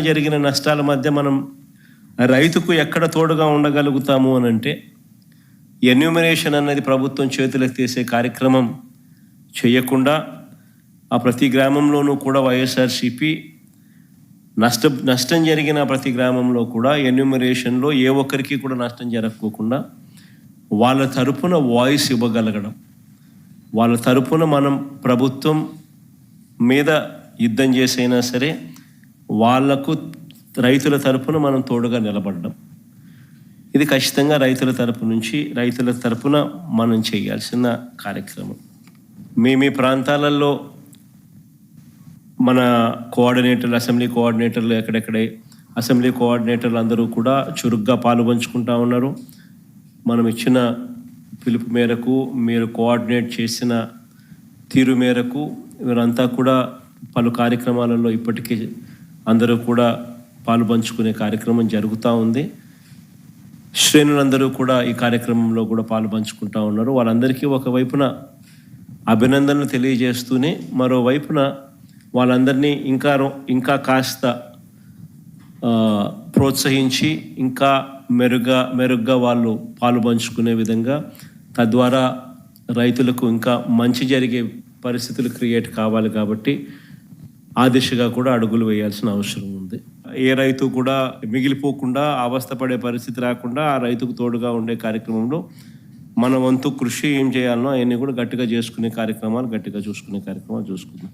జరిగిన నష్టాల మధ్య మనం రైతుకు ఎక్కడ తోడుగా ఉండగలుగుతాము అని అంటే ఎన్యూమినేషన్ అనేది ప్రభుత్వం చేతులకు తీసే కార్యక్రమం చేయకుండా ఆ ప్రతి గ్రామంలోనూ కూడా వైఎస్ఆర్సిపి నష్ట నష్టం జరిగిన ప్రతి గ్రామంలో కూడా ఎన్యూమరేషన్లో ఏ ఒక్కరికి కూడా నష్టం జరగకోకుండా వాళ్ళ తరపున వాయిస్ ఇవ్వగలగడం. వాళ్ళ తరపున మనం ప్రభుత్వం మీద యుద్ధం చేసైనా సరే వాళ్ళకు రైతుల తరపున మనం తోడుగా నిలబడడం. ఇది ఖచ్చితంగా రైతుల తరపు నుంచి రైతుల తరపున మనం చేయాల్సిన కార్యక్రమం. మీ మీ ప్రాంతాలలో మన కోఆర్డినేటర్లు అసెంబ్లీ కోఆర్డినేటర్లు ఎక్కడెక్కడే అసెంబ్లీ కోఆర్డినేటర్లు అందరూ కూడా చురుగ్గా పాలుపంచుకుంటా ఉన్నారు. మనం ఇచ్చిన పిలుపు మేరకు మీరు కోఆర్డినేట్ చేసిన తీరు మేరకు వీరంతా కూడా పలు కార్యక్రమాలలో ఇప్పటికీ అందరూ కూడా పాలు పంచుకునే కార్యక్రమం జరుగుతూ ఉంది. శ్రేణులందరూ కూడా ఈ కార్యక్రమంలో కూడా పాలు పంచుకుంటా ఉన్నారు. వాళ్ళందరికీ ఒకవైపున అభినందనలు తెలియజేస్తూనే మరోవైపున వాళ్ళందరినీ ఇంకా ఇంకా కాస్త ప్రోత్సహించి ఇంకా మెరుగ్గా మెరుగ్గా వాళ్ళు పాలు పంచుకునే విధంగా తద్వారా రైతులకు ఇంకా మంచి జరిగే పరిస్థితులు క్రియేట్ కావాలి కాబట్టి ఆ దిశగా కూడా అడుగులు వేయాల్సిన అవసరం ఉంది. ఏ రైతు కూడా మిగిలిపోకుండా అవస్థపడే పరిస్థితి రాకుండా ఆ రైతుకు తోడుగా ఉండే కార్యక్రమంలో మన వంతు కృషి ఏం చేయాలనో అవన్నీ కూడా గట్టిగా చేసుకునే కార్యక్రమాలు గట్టిగా చూసుకునే కార్యక్రమాలు చూసుకుందాం.